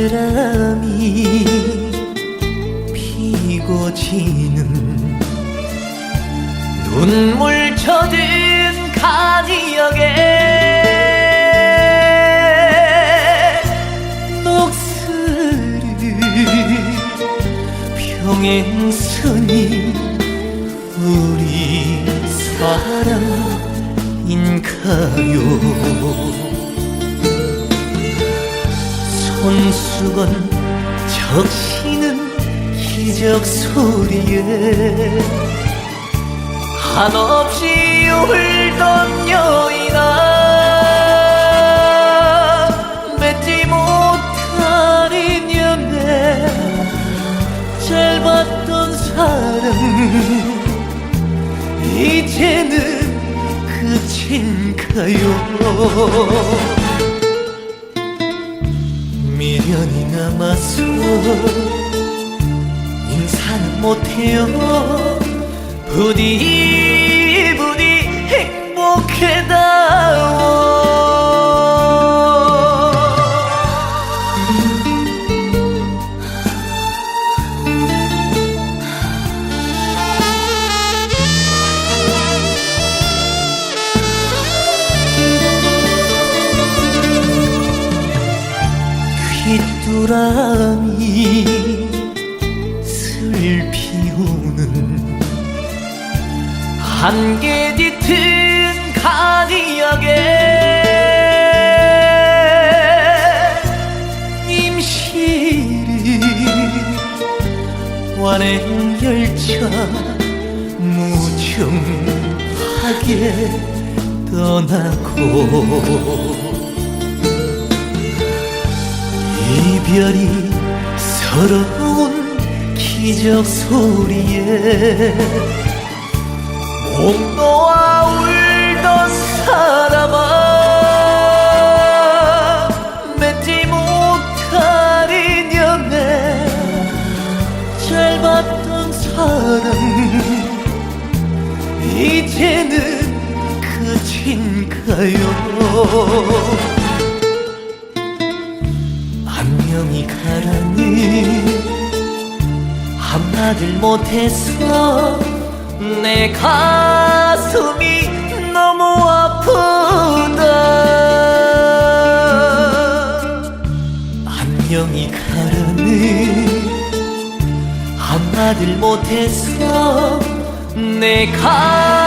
맨드람이 피고 지는 눈물 젖은 가지역에 평행선이 우리 사랑인가요? 손수건 적시는 기적 소리에 한없이 울던 이제는 끝인가요? 미련이 남아서 인사는 못해요. 부디 부디 행복해다오 휘뚜라미 슬피우는 한개 짙은 가디역에 임시를 완행 열차 무정하게 떠나고 이별이 서러운 기적 소리에 목 놓아 울던 사람아 맺지 못할 인연에 짧았던 사랑 이제는 끝인가요 안녕히 가라니 한마디 못해서 내 가슴이 너무 아프다. 안녕히 가라니 한마디 못해서 내 가슴이